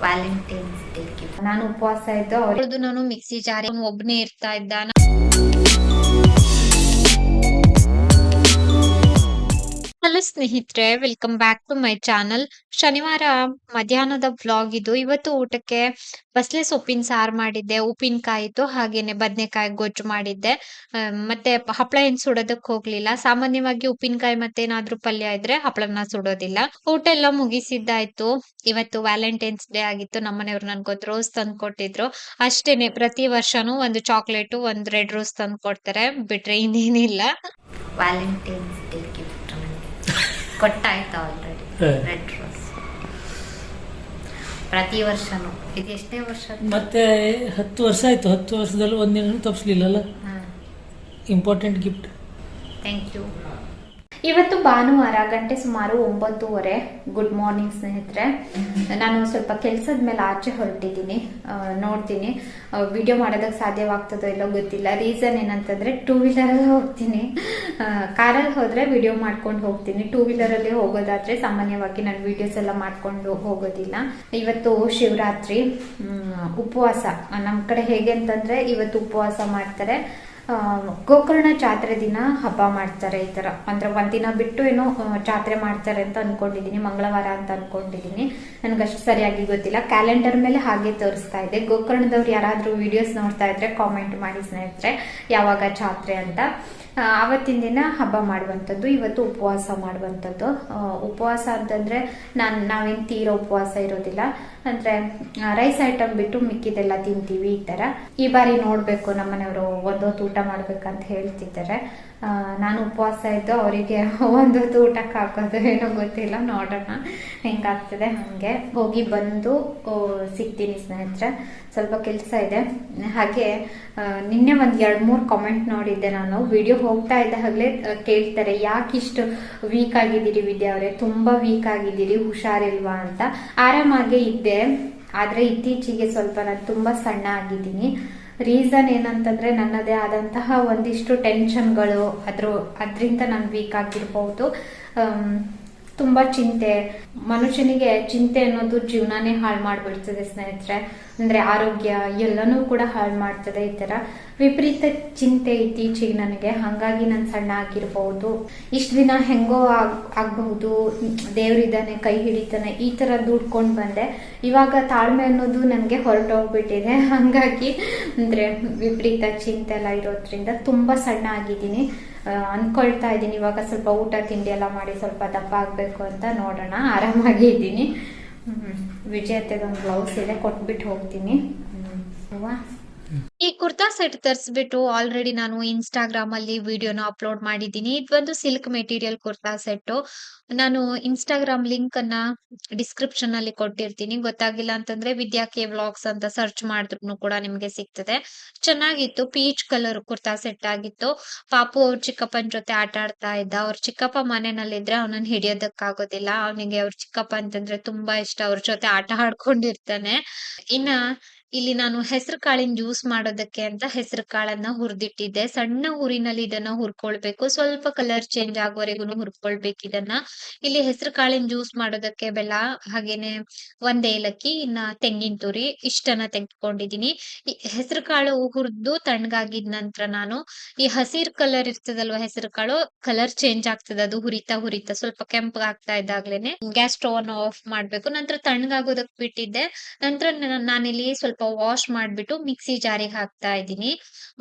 Valentine's day gift ನಾನು ಉಪವಾಸ ಇದ್ದು ಅವ್ರದ್ದು ನಾನು ಮಿಕ್ಸಿ ಜಾರಿ ಒಬ್ನೇ ಇರ್ತಾ ಇದ್ದ ಹಲೋ ಸ್ನೇಹಿತರೆ welcome back to my channel ಶನಿವಾರ ಮಧ್ಯಾಹ್ನದ ವ್ಲಾಗ್ ಇದು. ಇವತ್ತು ಊಟಕ್ಕೆ ಬಸ್ಲೆ ಸೊಪ್ಪಿನ ಸಾರು ಮಾಡಿದ್ದೆ ಉಪ್ಪಿನಕಾಯಿ ಇತ್ತು ಹಾಗೇನೆ ಬದನೆಕಾಯಿ ಗೊಜ್ಜು ಮಾಡಿದ್ದೆ. ಮತ್ತೆ ಹಪ್ಪಳ ಏನ್ ಸುಡೋದಕ್ಕೆ ಹೋಗ್ಲಿಲ್ಲ. ಸಾಮಾನ್ಯವಾಗಿ ಉಪ್ಪಿನಕಾಯಿ ಮತ್ತೆ ಏನಾದ್ರೂ ಪಲ್ಯ ಇದ್ರೆ ಹಪ್ಪಳನ ಸುಡೋದಿಲ್ಲ. ಊಟ ಎಲ್ಲ ಮುಗಿಸಿದ್ದಾಯ್ತು. ಇವತ್ತು ವ್ಯಾಲೆಂಟೈನ್ಸ್ ಡೇ ಆಗಿತ್ತು. ನಮ್ಮನೆಯವ್ರು ನನ್ಗೊಂದು ರೋಸ್ ತಂದು ಕೊಟ್ಟಿದ್ರು. ಅಷ್ಟೇನೆ, ಪ್ರತಿ ವರ್ಷನೂ ಒಂದು ಚಾಕ್ಲೇಟು ಒಂದು ರೆಡ್ ರೋಸ್ ತಂದು ಕೊಡ್ತಾರೆ. ಬಿಟ್ರೆ ಇನ್ನೇನಿಲ್ಲ. ವ್ಯಾಲೆಂಟೈನ್ಸ್ ಡೇ ಕೊಟ್ಟಾಯ್ತು ಆಲ್ರೆಡಿ. ರೆಡ್ ರೋಸ್ ಪ್ರತಿ ವರ್ಷನೂ. ಇದು ಎಷ್ಟನೇ ವರ್ಷ? ಮತ್ತೆ ಹತ್ತು ವರ್ಷ ಆಯ್ತು. ಹತ್ತು ವರ್ಷದಲ್ಲಿ ಒಂದಿನ ತಪ್ಪಿಸ್ಲಿಲ್ಲಲ್ಲ ಇಂಪಾರ್ಟೆಂಟ್ ಗಿಫ್ಟ್ ಥ್ಯಾಂಕ್ ಯು ಇವತ್ತು ಭಾನುವಾರ ಗಂಟೆ ಸುಮಾರು ಒಂಬತ್ತೂವರೆ. ಗುಡ್ ಮಾರ್ನಿಂಗ್ ಸ್ನೇಹಿತರೆ. ನಾನು ಸ್ವಲ್ಪ ಕೆಲಸದ ಮೇಲೆ ಆಚೆ ಹೊರಟಿದ್ದೀನಿ. ನೋಡ್ತೀನಿ. ವಿಡಿಯೋ ಮಾಡೋದಕ್ಕೆ ಸಾಧ್ಯವಾಗ್ತದೋ ಇಲ್ಲೋ ಗೊತ್ತಿಲ್ಲ. ರೀಸನ್ ಏನಂತಂದ್ರೆ ಟೂ ವೀಲರಲ್ಲಿ ಹೋಗ್ತೀನಿ. ಕಾರಲ್ಲಿ ಹೋದ್ರೆ ವಿಡಿಯೋ ಮಾಡ್ಕೊಂಡು ಹೋಗ್ತೀನಿ. ಟೂ ವೀಲರಲ್ಲಿ ಹೋಗೋದಾದ್ರೆ ಸಾಮಾನ್ಯವಾಗಿ ನಾನು ವಿಡಿಯೋಸ್ ಎಲ್ಲ ಮಾಡ್ಕೊಂಡು ಹೋಗೋದಿಲ್ಲ. ಇವತ್ತು ಶಿವರಾತ್ರಿ. ಉಪವಾಸ. ನಮ್ಮ ಕಡೆ ಹೇಗೆ ಅಂತಂದ್ರೆ ಇವತ್ತು ಉಪವಾಸ ಮಾಡ್ತಾರೆ. ಗೋಕರ್ಣ ಜಾತ್ರೆ ದಿನ ಹಬ್ಬ ಮಾಡ್ತಾರೆ ಈ ತರ. ಅಂದ್ರೆ ಒಂದಿನ ಬಿಟ್ಟು ಏನೋ ಜಾತ್ರೆ ಮಾಡ್ತಾರೆ ಅಂತ ಅನ್ಕೊಂಡಿದೀನಿ, ಮಂಗಳವಾರ ಅಂತ ಅನ್ಕೊಂಡಿದೀನಿ. ನನಗಷ್ಟು ಸರಿಯಾಗಿ ಗೊತ್ತಿಲ್ಲ. ಕ್ಯಾಲೆಂಡರ್ ಮೇಲೆ ಹಾಗೆ ತೋರಿಸ್ತಾ ಇದೆ. ಗೋಕರ್ಣದವ್ರು ಯಾರಾದ್ರೂ ವಿಡಿಯೋಸ್ ನೋಡ್ತಾ ಇದ್ರೆ ಕಾಮೆಂಟ್ ಮಾಡಿ ಸ್ನೇಹಿತರೆ, ಯಾವಾಗ ಜಾತ್ರೆ ಅಂತ. ಆವತ್ತಿನ ದಿನ ಹಬ್ಬ ಮಾಡುವಂಥದ್ದು, ಇವತ್ತು ಉಪವಾಸ ಮಾಡುವಂಥದ್ದು. ಉಪವಾಸ ಅಂತಂದ್ರೆ ನಾನು, ನಾವೇನು ತೀರೋ ಉಪವಾಸ ಇರೋದಿಲ್ಲ. ಅಂದ್ರೆ ರೈಸ್ ಐಟಮ್ ಬಿಟ್ಟು ಮಿಕ್ಕಿದೆಲ್ಲ ತಿಂತೀವಿ ಈ ತರ. ಈ ಬಾರಿ ನೋಡ್ಬೇಕು ನಮ್ಮನೆಯವರು ಒಂದೊತ್ತು ಊಟ ಮಾಡ್ಬೇಕಂತ ಹೇಳ್ತಿದ್ದಾರೆ. ನಾನು ಉಪವಾಸ ಇದ್ದು ಅವರಿಗೆ ಒಂದೊತ್ತು ಊಟಕ್ಕೆ ಹಾಕೋದು ಏನೋ ಗೊತ್ತಿಲ್ಲ, ನೋಡೋಣ. ಹೆಂಗಾಗ್ತದೆ ಹಾಗೆ. ಹೋಗಿ ಬಂದು ಸಿಗ್ತೀನಿ ಸ್ನೇಹಿತರೆ. ಸ್ವಲ್ಪ ಕೆಲಸ ಇದೆ. ಹಾಗೆ ನಿನ್ನೆ ಒಂದು ಎರಡು ಮೂರು ಕಾಮೆಂಟ್ ನೋಡಿದ್ದೆ ನಾನು. ವಿಡಿಯೋ ಹೋಗ್ತಾ ಇದ್ದ ಹಾಗಲೇ ಕೇಳ್ತಾರೆ ಯಾಕೆ ಇಷ್ಟು ವೀಕ್ ಆಗಿದ್ದೀರಿ ವಿದ್ಯಾ ಅವರೇ? ತುಂಬಾ ವೀಕ್ ಆಗಿದ್ದೀರಿ, ಹುಷಾರಿಲ್ವಾ ಅಂತ. ಆರಾಮಾಗೆ ಇದ್ದೆ. ಆದರೆ ಇತ್ತೀಚೆಗೆ ಸ್ವಲ್ಪ ನಾನು ತುಂಬಾ ಸಣ್ಣ ಆಗಿದ್ದೀನಿ. ರೀಸನ್ ಏನಂತಂದ್ರೆ ನನ್ನದೇ ಆದಂತಹ ಒಂದಿಷ್ಟು ಟೆನ್ಷನ್ಗಳು ಅದ್ರ ಅದರಿಂದ ನಾನು ವೀಕ್ ಆಗಿರ್ಬಹುದು ಆಮ್, ತುಂಬಾ ಚಿಂತೆ, ಮನುಷ್ಯನಿಗೆ ಚಿಂತೆ ಅನ್ನೋದು ಜೀವನಾನೇ ಹಾಳು ಮಾಡ್ಬಿಡ್ತದೆ ಸ್ನೇಹಿತರೆ. ಅಂದ್ರೆ ಆರೋಗ್ಯ ಎಲ್ಲನೂ ಕೂಡ ಹಾಳು ಮಾಡ್ತದೆ ಈ ತರ. ವಿಪರೀತ ಚಿಂತೆ ಇತ್ತೀಚೆಗೆ ನನಗೆ. ಹಂಗಾಗಿ ನಾನು ಸಣ್ಣ ಆಗಿರ್ಬಹುದು ಇಷ್ಟ ದಿನ ಹೆಂಗೋ ಆಗ್, ಆಗಬಹುದು. ದೇವ್ರಿದ್ದಾನೆ ಕೈ ಹಿಡಿತಾನೆ, ಈ ತರ ದುಡ್ಕೊಂಡು ಬಂದೆ. ಇವಾಗ ತಾಳ್ಮೆ ಅನ್ನೋದು ನನಗೆ ಹೊರಟೋಗ್ಬಿಟ್ಟಿದೆ. ಹಂಗಾಗಿ ಅಂದ್ರೆ ವಿಪರೀತ ಚಿಂತೆ ಎಲ್ಲ ಇರೋದ್ರಿಂದ ತುಂಬಾ ಸಣ್ಣ ಆಗಿದ್ದೀನಿ. ಆ, ಅನ್ಕೊಳ್ತಾ ಇದ್ದೀನಿ ಇವಾಗ ಸ್ವಲ್ಪ ಊಟ ತಿಂಡಿ ಎಲ್ಲ ಮಾಡಿ ಸ್ವಲ್ಪ ದಪ್ಪ ಆಗಬೇಕು ಅಂತ ನೋಡೋಣ ಆರಾಮಾಗಿ ಇದ್ದೀನಿ ಹ್ಮ್. ವಿಜಯತೆದೊಂದು ಬ್ಲೌಸ್ ಇದೆ ಕೊಟ್ಬಿಟ್ಟು ಹೋಗ್ತೀನಿ. ಹೂವ ಈ ಕುರ್ತಾ ಸೆಟ್ ತರಿಸ್ಬಿಟ್ಟು ಆಲ್ರೆಡಿ ನಾನು ಇನ್ಸ್ಟಾಗ್ರಾಮ್ ಅಲ್ಲಿ ವಿಡಿಯೋನ ಅಪ್ಲೋಡ್ ಮಾಡಿದ್ದೀನಿ. ಇದೊಂದು ಸಿಲ್ಕ್ ಮೆಟೀರಿಯಲ್ ಕುರ್ತಾ ಸೆಟ್ ನಾನು ಇನ್ಸ್ಟಾಗ್ರಾಮ್ ಲಿಂಕ್ ಅನ್ನ ಡಿಸ್ಕ್ರಿಪ್ಷನ್ ಅಲ್ಲಿ ಕೊಟ್ಟಿರ್ತೀನಿ. ಗೊತ್ತಾಗಿಲ್ಲ ಅಂತಂದ್ರೆ ವಿದ್ಯಾ ಕೆ ವ್ಲಾಗ್ಸ್ ಅಂತ ಸರ್ಚ್ ಮಾಡಿದ್ರು ಕೂಡ ನಿಮ್ಗೆ ಸಿಗ್ತದೆ. ಚೆನ್ನಾಗಿತ್ತು ಪೀಚ್ ಕಲರ್ ಕುರ್ತಾ ಸೆಟ್ ಆಗಿತ್ತು. ಪಾಪು ಅವ್ರ ಚಿಕ್ಕಪ್ಪನ ಜೊತೆ ಆಟ ಆಡ್ತಾ ಇದ್ದ. ಅವ್ರ ಚಿಕ್ಕಪ್ಪ ಮನೆಯಲ್ಲಿದ್ರೆ ಅವನನ್ನ ಹಿಡಿಯೋದಕ್ಕಾಗೋದಿಲ್ಲ. ಅವನಿಗೆ ಅವ್ರ ಚಿಕ್ಕಪ್ಪ ಅಂತಂದ್ರೆ ತುಂಬಾ ಇಷ್ಟ. ಅವ್ರ ಜೊತೆ ಆಟ ಆಡ್ಕೊಂಡಿರ್ತಾನೆ. ಇನ್ನ ಇಲ್ಲಿ ನಾನು ಹೆಸರು ಕಾಳಿನ ಜ್ಯೂಸ್ ಮಾಡೋದಕ್ಕೆ ಅಂತ ಹೆಸರು ಕಾಳನ್ನ ಹುರಿದಿಟ್ಟಿದ್ದೆ. ಸಣ್ಣ ಊರಿನಲ್ಲಿ ಇದನ್ನ ಹುರ್ಕೊಳ್ಬೇಕು. ಸ್ವಲ್ಪ ಕಲರ್ ಚೇಂಜ್ ಆಗೋವರೆಗೂ ಹುರ್ಕೊಳ್ಬೇಕು ಇದನ್ನ. ಇಲ್ಲಿ ಹೆಸರು ಕಾಳಿನ ಜ್ಯೂಸ್ ಮಾಡೋದಕ್ಕೆ ಬೆಲ್ಲ, ಹಾಗೇನೆ ಒಂದ್ ಏಲಕ್ಕಿ, ಇನ್ನ ತೆಂಗಿನ ತುರಿ ಇಷ್ಟನ್ನ ತೆಗೆದುಕೊಂಡಿದೀನಿ ಹೆಸರು ಕಾಳು ಹುರಿದು ತಣ್ಣಗಾಗಿದ ನಂತರ ನಾನು ಈ ಹಸಿರು ಕಲರ್ ಇರ್ತದಲ್ವಾ ಹೆಸರು ಕಾಳು ಕಲರ್ ಚೇಂಜ್ ಆಗ್ತದ. ಅದು ಹುರಿತಾ ಹುರಿತಾ ಸ್ವಲ್ಪ ಕೆಂಪಗಾಗ್ತಾ ಇದ್ದಾಗ್ಲೇನೆ. ಗ್ಯಾಸ್ ಸ್ಟೋವ್ ಅನ್ನು ಆಫ್ ಮಾಡ್ಬೇಕು. ನಂತರ ತಣ್ಣಗಾಗೋದಕ್ ಬಿಟ್ಟಿದ್ದೆ. ನಂತರ ನಾನಿಲ್ಲಿ ಸ್ವಲ್ಪ ವಾಶ್ ಮಾಡ್ಬಿಟ್ಟು ಮಿಕ್ಸಿ ಜಾರಿಗೆ ಹಾಕ್ತಾ ಇದ್ದೀನಿ.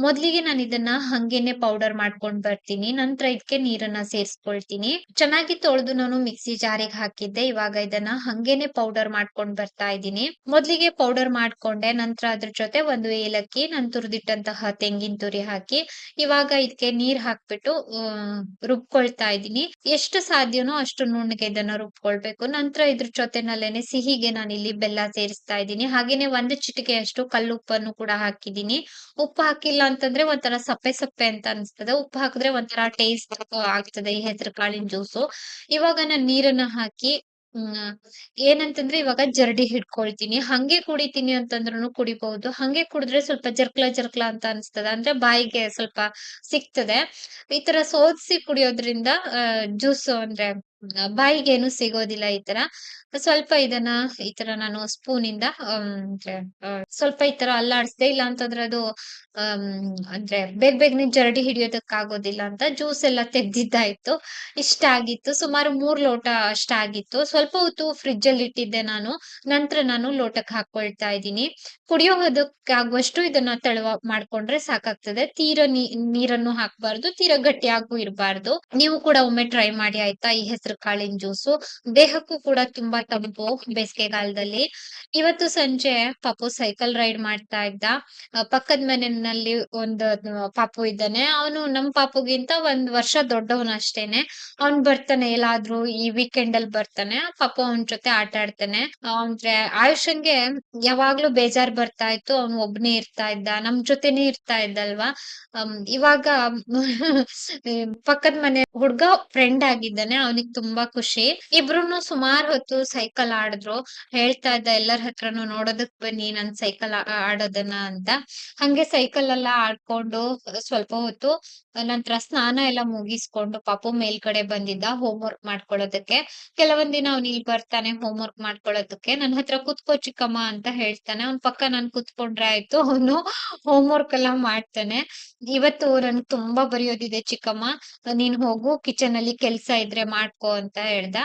ಮೊದ್ಲಿಗೆ ನಾನು ಇದನ್ನ ಹಂಗೇನೆ ಪೌಡರ್ ಮಾಡ್ಕೊಂಡ್ ಬರ್ತೀನಿ. ನಂತರ ಇದಕ್ಕೆ ನೀರನ್ನ ಸೇರಿಸ್ಕೊಳ್ತೀನಿ. ಚೆನ್ನಾಗಿ ತೊಳೆದು ನಾನು ಮಿಕ್ಸಿ ಜಾರಿಗೆ ಹಾಕಿದ್ದೆ. ಇವಾಗ ಇದನ್ನ ಹಂಗೇನೆ ಪೌಡರ್ ಮಾಡ್ಕೊಂಡ್ ಬರ್ತಾ ಇದ್ದೀನಿ. ಮೊದ್ಲಿಗೆ ಪೌಡರ್ ಮಾಡ್ಕೊಂಡೆ. ನಂತರ ಅದ್ರ ಜೊತೆ ಒಂದು ಏಲಕ್ಕಿ, ನಾನು ತುರಿದಿಟ್ಟಂತಹ ತೆಂಗಿನ ತುರಿ ಹಾಕಿ, ಇವಾಗ ಇದಕ್ಕೆ ನೀರ್ ಹಾಕ್ಬಿಟ್ಟು ರುಬ್ಕೊಳ್ತಾ ಇದ್ದೀನಿ. ಎಷ್ಟು ಸಾಧ್ಯನೋ ಅಷ್ಟು ನುಣ್ಣಗೆ ಇದನ್ನ ರುಬ್ಕೊಳ್ಬೇಕು. ನಂತರ ಇದ್ರ ಜೊತೆನಲ್ಲೇನೆ ಸಿಹಿಗೆ ನಾನು ಇಲ್ಲಿ ಬೆಲ್ಲ ಸೇರಿಸ್ತಾ ಇದ್ದೀನಿ. ಹಾಗೇನೆ ಒಂದು ಚಿಟಿಕೆಯಷ್ಟು ಕಲ್ಲುಪ್ಪನ್ನು ಕೂಡ ಹಾಕಿದ್ದೀನಿ. ಉಪ್ಪು ಹಾಕಿಲ್ಲ ಅಂತಂದ್ರೆ ಒಂಥರ ಸಪ್ಪೆ ಸಪ್ಪೆ ಅಂತ ಅನ್ಸ್ತದೆ. ಉಪ್ಪು ಹಾಕಿದ್ರೆ ಒಂಥರ ಟೇಸ್ಟ್ ಆಗ್ತದೆ ಈ ಹೆಸರು ಕಾಳಿನ ಜ್ಯೂಸು ಇವಾಗ ನಾನು ನೀರನ್ನ ಹಾಕಿ ಏನಂತಂದ್ರೆ ಇವಾಗ ಜರಡಿ ಹಿಡ್ಕೊಳ್ತೀನಿ. ಹಂಗೆ ಕುಡಿತೀನಿ ಅಂತಂದ್ರೂ ಕುಡಿಬಹುದು. ಹಂಗೆ ಕುಡಿದ್ರೆ ಸ್ವಲ್ಪ ಜರ್ಕ್ಲ ಜರ್ಕ್ಲ ಅಂತ ಅನ್ಸ್ತದ. ಅಂದ್ರೆ ಬಾಯಿಗೆ ಸ್ವಲ್ಪ ಸಿಗ್ತದೆ. ಈ ತರ ಸೋದ್ಸಿ ಕುಡಿಯೋದ್ರಿಂದ ಜ್ಯೂಸ್ ಅಂದ್ರೆ ಬಾಯಿಗೇನು ಸಿಗೋದಿಲ್ಲ ಈ ತರ. ಸ್ವಲ್ಪ ಇದನ್ನ, ಈ ತರ ನಾನು ಸ್ಪೂನ್ ಇಂದ ಅಂದ್ರೆ ಸ್ವಲ್ಪ ಈ ತರ ಅಲ್ಲಾಡಿಸ್ದೆ ಇಲ್ಲ ಅಂತಂದ್ರೆ ಅದು ಅಹ್ ಅಂದ್ರೆ ಬೇಗ ಬೇಗನೆ ಜರಡಿ ಹಿಡಿಯೋದಕ್ಕಾಗೋದಿಲ್ಲ ಅಂತ ಜ್ಯೂಸ್ ಎಲ್ಲ ತೆಗ್ದಿದ್ದಾಯ್ತು. ಇಷ್ಟ ಆಗಿತ್ತು. ಸುಮಾರು ಮೂರ್ ಲೋಟ ಅಷ್ಟ ಆಗಿತ್ತು. ಸ್ವಲ್ಪ ಹೊತ್ತು ಫ್ರಿಜ್ ಅಲ್ಲಿ ಇಟ್ಟಿದ್ದೆ ನಾನು. ನಂತರ ನಾನು ಲೋಟಕ್ಕೆ ಹಾಕೊಳ್ತಾ ಇದ್ದೀನಿ. ಕುಡಿಯೋದಕ್ಕಾಗುವಷ್ಟು ಇದನ್ನ ತಳುವ ಮಾಡ್ಕೊಂಡ್ರೆ ಸಾಕಾಗ್ತದೆ. ತೀರ ನೀರನ್ನು ಹಾಕ್ಬಾರ್ದು, ತೀರ ಗಟ್ಟಿಯಾಗೂ ಇರಬಾರ್ದು. ನೀವು ಕೂಡ ಒಮ್ಮೆ ಟ್ರೈ ಮಾಡಿ, ಆಯ್ತಾ? ಈ ಹೆಸರು ಕಾಳಿನ ಜ್ಯೂಸು ದೇಹಕ್ಕೂ ಕೂಡ ತುಂಬಾ ತಂಪು ಬೇಸಿಗೆಗಾಲದಲ್ಲಿ. ಇವತ್ತು ಸಂಜೆ ಪಾಪು ಸೈಕಲ್ ರೈಡ್ ಮಾಡ್ತಾ ಇದ್ದ. ಪಕ್ಕದ ಮನೆಯಲ್ಲಿ ಒಂದು ಪಾಪು ಇದ್ದಾನೆ. ಅವನು ನಮ್ ಪಾಪುಗಿಂತ ಒಂದ್ ವರ್ಷ ದೊಡ್ಡವನು ಅಷ್ಟೇನೆ. ಅವ್ನ್ ಬರ್ತಾನೆ ಎಲ್ಲಾದ್ರೂ ಈ ವೀಕೆಂಡ್ ಅಲ್ಲಿ ಬರ್ತಾನೆ. ಪಾಪು ಅವನ್ ಜೊತೆ ಆಟ ಆಡ್ತಾನೆ. ಅಂದ್ರೆ ಆಯುಷನ್ಗೆ ಯಾವಾಗ್ಲೂ ಬೇಜಾರ್ ಬರ್ತಾ ಇತ್ತು. ಅವ್ನು ಒಬ್ನೇ ಇರ್ತಾ ಇದ್ದ. ನಮ್ ಜೊತೆನೆ ಇರ್ತಾ ಇದ್ದಲ್ವಾ? ಇವಾಗ ಪಕ್ಕದ ಮನೆ ಹುಡ್ಗ ಫ್ರೆಂಡ್ ಆಗಿದ್ದಾನೆ. ಅವನಿಗೆ ತುಂಬಾ ಖುಷಿ. ಇಬ್ರುನು ಸುಮಾರು ಹೊತ್ತು ಸೈಕಲ್ ಆಡಿದ್ರು. ಹೇಳ್ತಾ ಇದ್ದ ಎಲ್ಲರ ಹತ್ರನು ನೋಡೋದಕ್ ಬನ್ನಿ ನನ್ ಸೈಕಲ್ ಆಡೋದನ್ನ ಅಂತ. ಹಂಗೆ ಸೈಕಲ್ ಎಲ್ಲ ಆಡ್ಕೊಂಡು ಸ್ವಲ್ಪ ಹೊತ್ತು ನಂತರ ಸ್ನಾನ ಎಲ್ಲ ಮುಗಿಸ್ಕೊಂಡು ಪಾಪು ಮೇಲ್ಗಡೆ ಬಂದಿದ್ದ ಹೋಮ್ ವರ್ಕ್ ಮಾಡ್ಕೊಳ್ಳೋದಕ್ಕೆ. ಕೆಲವೊಂದ್ ದಿನ ಅವ್ನ್ ಇಲ್ಲಿ ಬರ್ತಾನೆ ಹೋಮ್ ವರ್ಕ್ ಮಾಡ್ಕೊಳ್ಳೋದಕ್ಕೆ. ನನ್ನ ಹತ್ರ ಕುತ್ಕೋ ಚಿಕ್ಕಮ್ಮ ಅಂತ ಹೇಳ್ತಾನೆ. ಅವ್ನ್ ಪಕ್ಕ ನಾನ್ ಕುತ್ಕೊಂಡ್ರೆ ಆಯ್ತು, ಅವನು ಹೋಮ್ ವರ್ಕ್ ಎಲ್ಲ ಮಾಡ್ತಾನೆ. ಇವತ್ತು ನನ್ಗೆ ತುಂಬಾ ಬರೆಯೋದಿದೆ ಚಿಕ್ಕಮ್ಮ. ನೀನ್ ಹೋಗು ಕಿಚನ್ ಅಲ್ಲಿ ಕೆಲ್ಸ ಇದ್ರೆ ಮಾಡ್ಕೋ. ಅಂತ ಹೇಳ್ದ.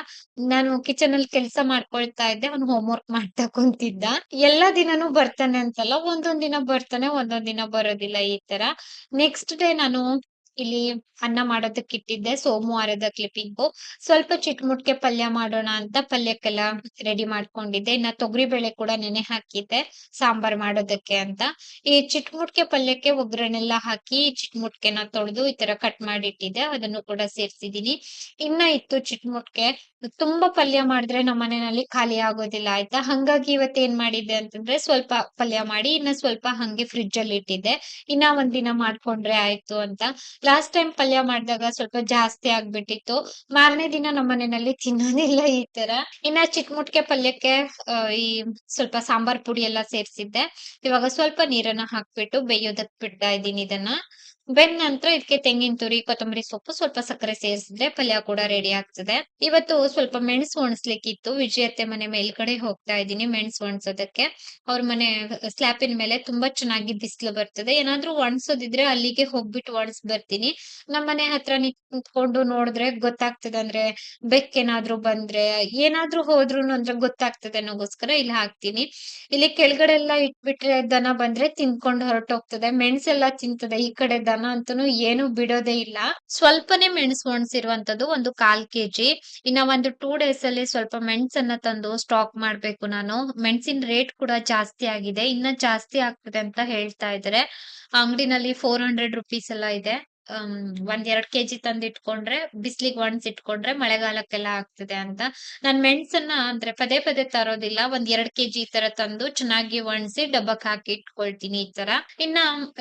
ನಾನು ಕಿಚನ್ ಅಲ್ಲಿ ಕೆಲ್ಸ ಮಾಡ್ಕೊಳ್ತಾ ಇದ್ದೆ. ಅವ್ನು ಹೋಮ್ ವರ್ಕ್ ಮಾಡ್ತಾ ಕುಂತಿದ್ದ. ಎಲ್ಲಾ ದಿನಾನು ಬರ್ತಾನೆ ಅಂತಲ್ಲ. ಒಂದೊಂದ್ ದಿನ ಬರ್ತಾನೆ ಒಂದೊಂದ್ ದಿನ ಬರೋದಿಲ್ಲ ಈ ತರ. ನೆಕ್ಸ್ಟ್ ಡೇ ನಾನು ಇಲ್ಲಿ ಅನ್ನ ಮಾಡೋದಕ್ಕೆ ಇಟ್ಟಿದ್ದೆ, ಸೋಮವಾರದ ಕ್ಲಿಪ್ಪಿಂಗ್ ಸ್ವಲ್ಪ ಚಿಟ್ಮುಟ್ಕೆ ಪಲ್ಯ ಮಾಡೋಣ ಅಂತ ಪಲ್ಯಕ್ಕೆಲ್ಲ ರೆಡಿ ಮಾಡ್ಕೊಂಡಿದ್ದೆ. ಇನ್ನ ತೊಗರಿ ಬೇಳೆ ಕೂಡ ನೆನೆ ಹಾಕಿದ್ದೆ, ಸಾಂಬಾರ್ ಮಾಡೋದಕ್ಕೆ ಅಂತ. ಈ ಚಿಟ್ಮುಟ್ಕೆ ಪಲ್ಯಕ್ಕೆ ಒಗ್ಗರಣೆಲ್ಲ ಹಾಕಿ ಚಿಟ್ಮುಟ್ಕೆನ ತೊಳೆದು ಈ ತರ ಕಟ್ ಮಾಡಿ ಇಟ್ಟಿದ್ದೆ ಅದನ್ನು ಕೂಡ ಸೇರ್ಸಿದೀನಿ ಇನ್ನ ಇತ್ತು ಚಿಟ್ಮುಟ್ಕೆ. ತುಂಬಾ ಪಲ್ಯ ಮಾಡಿದ್ರೆ ನಮ್ಮ ಮನೆಯಲ್ಲಿ ಖಾಲಿ ಆಗೋದಿಲ್ಲ, ಆಯ್ತಾ? ಹಂಗಾಗಿ ಇವತ್ತು ಏನ್ ಮಾಡಿದ್ದೆ ಅಂತಂದ್ರೆ ಸ್ವಲ್ಪ ಪಲ್ಯ ಮಾಡಿ, ಇನ್ನ ಸ್ವಲ್ಪ ಹಂಗೆ ಫ್ರಿಡ್ಜ್ ಅಲ್ಲಿ ಇಟ್ಟಿದ್ದೆ. ಇನ್ನ ಒಂದಿನ ಮಾಡ್ಕೊಂಡ್ರೆ ಆಯ್ತು ಅಂತ. ಲಾಸ್ಟ್ ಟೈಮ್ ಪಲ್ಯ ಮಾಡಿದಾಗ ಸ್ವಲ್ಪ ಜಾಸ್ತಿ ಆಗ್ಬಿಟ್ಟಿತ್ತು. ಮಾರನೇ ದಿನ ನಮ್ಮ ಮನೆಯಲ್ಲಿ ತಿನ್ನೋದಿಲ್ಲ ಈ ತರ. ಇನ್ನ ಚಿಟ್ಮುಟ್ಕೆ ಪಲ್ಯಕ್ಕೆ ಈ ಸ್ವಲ್ಪ ಸಾಂಬಾರ್ ಪುಡಿ ಎಲ್ಲ ಸೇರ್ಸಿದ್ದೆ. ಇವಾಗ ಸ್ವಲ್ಪ ನೀರನ್ನ ಹಾಕ್ಬಿಟ್ಟು ಬೇಯೋದಕ್ ಬಿಡ್ತಾ ಇದ್ದೀನಿ ಇದನ್ನ. ಬೆಂದ ನಂತರ ಇದಕ್ಕೆ ತೆಂಗಿನ ತುರಿ, ಕೊತ್ತಂಬರಿ ಸೊಪ್ಪು ಸ್ವಲ್ಪ ಸಕ್ಕರೆ ಸೇರಿಸಿದ್ರೆ ಪಲ್ಯ ಕೂಡ ರೆಡಿ ಆಗ್ತದೆ. ಇವತ್ತು ಸ್ವಲ್ಪ ಮೆಣಸು ಒಣಸ್ಲಿಕ್ಕಿತ್ತು. ವಿಜಯತ್ತೆ ಮನೆ ಮೇಲ್ಗಡೆ ಹೋಗ್ತಾ ಇದ್ದೀನಿ ಮೆಣಸು ಒಣಸೋದಕ್ಕೆ. ಅವ್ರ ಮನೆ ಸ್ಲ್ಯಾಪಿನ ಮೇಲೆ ತುಂಬಾ ಚೆನ್ನಾಗಿ ಬಿಸಿಲು ಬರ್ತದೆ. ಏನಾದ್ರೂ ಒಣಸೋದಿದ್ರೆ ಅಲ್ಲಿಗೆ ಹೋಗ್ಬಿಟ್ಟು ಒಣಸ್ ಬರ್ತೀನಿ. ನಮ್ಮ ಮನೆ ಹತ್ರ ನಿಂತ್ಕೊಂಡು ನೋಡಿದ್ರೆ ಗೊತ್ತಾಗ್ತದೆ ಅಂದ್ರೆ ಬೆಕ್ಕೇನಾದ್ರೂ ಬಂದ್ರೆ ಏನಾದ್ರೂ ಹೋದ್ರು ಅಂದ್ರೆ ಗೊತ್ತಾಗ್ತದೆ ಅನ್ನೋಗೋಸ್ಕರ ಇಲ್ಲಿ ಹಾಕ್ತೀನಿ. ಇಲ್ಲಿ ಕೆಳಗಡೆ ಎಲ್ಲ ಇಟ್ಬಿಟ್ರೆ ದನ ಬಂದ್ರೆ ತಿನ್ಕೊಂಡು ಹೊರಟೋಗ್ತದೆ. ಮೆಣಸೆಲ್ಲ ತಿಂತದೆ ಈ ಕಡೆ ದನ. ಅಂತೂ ಏನು ಬಿಡೋದೇ ಇಲ್ಲ. ಸ್ವಲ್ಪನೇ ಮೆಣಸು ಒಣಸಿರುವಂತದ್ದು ಒಂದು ಕಾಲ್ ಕೆಜಿ. ಇನ್ನ ಒಂದು ಟೂ ಡೇಸ್ ಅಲ್ಲಿ ಸ್ವಲ್ಪ ಮೆಣಸನ್ನ ತಂದು ಸ್ಟಾಕ್ ಮಾಡ್ಬೇಕು ನಾನು. ಮೆಣಸಿನ ರೇಟ್ ಕೂಡ ಜಾಸ್ತಿ ಆಗಿದೆ. ಇನ್ನ ಜಾಸ್ತಿ ಆಗ್ತದೆ ಅಂತ ಹೇಳ್ತಾ ಇದಾರೆ ಅಂಗಡಿನಲ್ಲಿ ಫೋರ್ ಹಂಡ್ರೆಡ್ ರುಪೀಸ್ ಎಲ್ಲ ಇದೆ. ಅಮ್, ಒಂದ್ ಎರಡ್ ಕೆಜಿ ತಂದ್ ಇಟ್ಕೊಂಡ್ರೆ ಬಿಸ್ಲಿಗ್ ಒಣಸ್ ಇಟ್ಕೊಂಡ್ರೆ ಮಳೆಗಾಲಕ್ಕೆಲ್ಲ ಆಗ್ತದೆ ಅಂತ. ನಾನ್ ಮೆಣಸನ್ನ ಅಂದ್ರೆ ಪದೇ ಪದೇ ತರೋದಿಲ್ಲ ಒಂದ್ ಎರಡ್ ಕೆಜಿ ಈ ತರ ತಂದು ಚೆನ್ನಾಗಿ ಒಣಸಿ ಡಬ್ಬಕ್ ಹಾಕಿ ಇಟ್ಕೊಳ್ತೀನಿ ಈ ತರ. ಇನ್ನ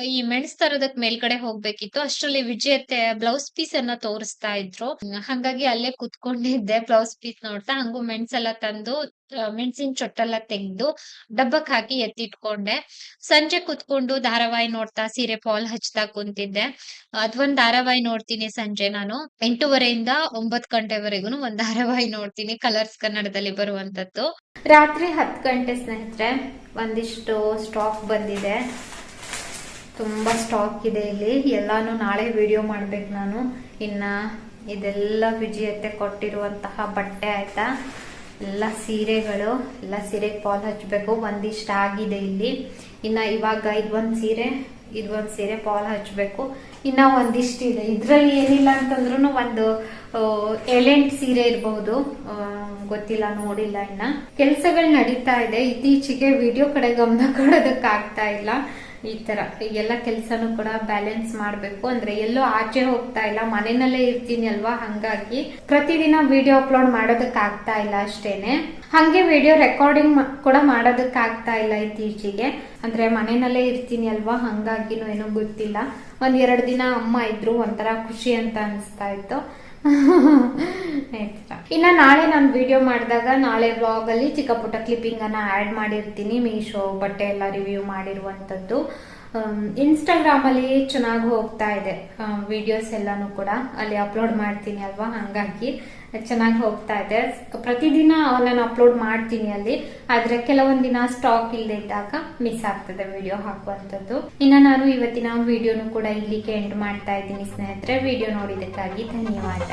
ಈ ಮೆಣಸ್ ತರೋದಕ್ ಮೇಲ್ಗಡೆ ಹೋಗ್ಬೇಕಿತ್ತು. ಅಷ್ಟ್ರಲ್ಲಿ ವಿಜಯತೆ ಬ್ಲೌಸ್ ಪೀಸ್ ಅನ್ನ ತೋರಿಸ್ತಾ ಇದ್ರು. ಹ್ಮ್, ಹಂಗಾಗಿ ಅಲ್ಲೇ ಕುತ್ಕೊಂಡಿದ್ದೆ ಬ್ಲೌಸ್ ಪೀಸ್ ನೋಡ್ತಾ ಹಂಗು ಮೆಣಸೆಲ್ಲ ತಂದು ಮೆಣಸಿನ ಚೊಟ್ಟೆಲ್ಲ ತೆಗ್ದು ಡಬ್ಬಕ್ ಹಾಕಿ ಎತ್ತಿಟ್ಕೊಂಡೆ. ಸಂಜೆ ಕುತ್ಕೊಂಡು ಧಾರಾವಾಹಿ ನೋಡ್ತಾ ಸೀರೆ ಫಾಲ್ ಹಚ್ತಾ ಕುಂತಿದ್ದೆ. ಅದೊಂದ್ ಧಾರಾವಾಹಿ ನೋಡ್ತೀನಿ ಸಂಜೆ ನಾನು. ಎಂಟೂವರೆಯಿಂದ ಒಂಬತ್ ಗಂಟೆವರೆಗೂ ಒಂದ್ ಧಾರಾವಾಹಿ ನೋಡ್ತೀನಿ, ಕಲರ್ಸ್ ಕನ್ನಡದಲ್ಲಿ ಬರುವಂತದ್ದು. ರಾತ್ರಿ ಹತ್ತು ಗಂಟೆ ಸ್ನೇಹಿತರೆ, ಒಂದಿಷ್ಟು ಸ್ಟಾಕ್ ಬಂದಿದೆ. ತುಂಬಾ ಸ್ಟಾಕ್ ಇದೆ ಇಲ್ಲಿ. ಎಲ್ಲಾನು ನಾಳೆ ವಿಡಿಯೋ ಮಾಡ್ಬೇಕು ನಾನು. ಇನ್ನ ಇದೆಲ್ಲ ವಿಜಯತೆ ಕೊಟ್ಟಿರುವಂತಹ ಬಟ್ಟೆ ಆಯ್ತಾ? ಎಲ್ಲ ಸೀರೆಗಳು, ಎಲ್ಲ ಸೀರೆಗೆ ಪಾಲ್ ಹಚ್ಚಬೇಕು ಒಂದಿಷ್ಟ ಆಗಿದೆ ಇಲ್ಲಿ. ಇನ್ನ ಇವಾಗ ಇದೊಂದು ಸೀರೆ ಇದೊಂದು ಸೀರೆ ಪಾಲ್ ಹಚ್ಚಬೇಕು ಇನ್ನ ಒಂದಿಷ್ಟು ಇದೆ. ಇದರಲ್ಲಿ ಏನಿಲ್ಲ ಅಂತಂದ್ರೂ ಒಂದು ಎಲೆಂಟ್ ಸೀರೆ ಇರಬಹುದು ಗೊತ್ತಿಲ್ಲ, ನೋಡಿಲ್ಲ ಇನ್ನ. ಕೆಲಸಗಳು ನಡೀತಾ ಇದೆ. ಇತ್ತೀಚೆಗೆ ವಿಡಿಯೋ ಕಡೆ ಗಮನ ಕೊಡೋದಕ್ಕಾಗ್ತಾ ಇಲ್ಲ. ಈ ತರ ಎಲ್ಲ ಕೆಲಸನೂ ಕೂಡ ಬ್ಯಾಲೆನ್ಸ್ ಮಾಡ್ಬೇಕು. ಅಂದ್ರೆ ಎಲ್ಲೋ ಆಚೆ ಹೋಗ್ತಾ ಇಲ್ಲ, ಮನೆಯಲ್ಲೇ ಇರ್ತೀನಿ ಅಲ್ವಾ? ಹಂಗಾಗಿ ಪ್ರತಿದಿನ ವಿಡಿಯೋ ಅಪ್ಲೋಡ್ ಮಾಡೋದಕ್ ಆಗ್ತಾ ಇಲ್ಲ ಅಷ್ಟೇನೆ. ಹಂಗೆ ವಿಡಿಯೋ ರೆಕಾರ್ಡಿಂಗ್ ಕೂಡ ಮಾಡೋದಕ್ ಆಗ್ತಾ ಇಲ್ಲ ಇತ್ತೀಚೆಗೆ. ಅಂದ್ರೆ ಮನೆಯಲ್ಲೇ ಇರ್ತೀನಿ ಅಲ್ವಾ? ಹಂಗಾಗಿನೂ ಏನೋ ಗೊತ್ತಿಲ್ಲ. ಒಂದ್ ಎರಡು ದಿನ ಅಮ್ಮ ಇದ್ರು, ಒಂಥರ ಖುಷಿ ಅಂತ ಅನಿಸ್ತಾ ಇತ್ತು. ಇನ್ನ ನಾಳೆ ನಾನು ವಿಡಿಯೋ ಮಾಡಿದಾಗ ನಾಳೆ ವ್ಲಾಗ್ ಅಲ್ಲಿ ಚಿಕ್ಕ ಪುಟ್ಟ ಕ್ಲಿಪ್ಪಿಂಗ್ ಅನ್ನ ಆಡ್ ಮಾಡಿರ್ತೀನಿ ಮೀಶೋ ಬಟ್ಟೆ ಎಲ್ಲ ರಿವ್ಯೂ ಮಾಡಿರುವಂತದ್ದು. ಇನ್ಸ್ಟಾಗ್ರಾಮ್ ಅಲ್ಲಿ ಚೆನ್ನಾಗಿ ಹೋಗ್ತಾ ಇದೆ. ವಿಡಿಯೋಸ್ ಎಲ್ಲಾನು ಕೂಡ ಅಲ್ಲಿ ಅಪ್ಲೋಡ್ ಮಾಡ್ತೀನಿ ಅಲ್ವಾ? ಹಂಗಾಗಿ ಚೆನ್ನಾಗಿ ಹೋಗ್ತಾ ಇದೆ. ಪ್ರತಿದಿನ ನಾನು ಅಪ್ಲೋಡ್ ಮಾಡ್ತೀನಿ ಅಲ್ಲಿ. ಆದ್ರೆ ಕೆಲವೊಂದು ದಿನ ಸ್ಟಾಕ್ ಇಲ್ಲದೆ ಇದ್ದಾಗ ಮಿಸ್ ಆಗ್ತದೆ ವಿಡಿಯೋ ಹಾಕುವಂಥದ್ದು. ಇನ್ನು ನಾನು ಇವತ್ತಿನ ವಿಡಿಯೋನು ಕೂಡ ಇಲ್ಲಿಗೆ ಎಂಡ್ ಮಾಡ್ತಾ ಇದ್ದೀನಿ ಸ್ನೇಹಿತರೆ. ವಿಡಿಯೋ ನೋಡಿದ್ದಕ್ಕಾಗಿ ಧನ್ಯವಾದ.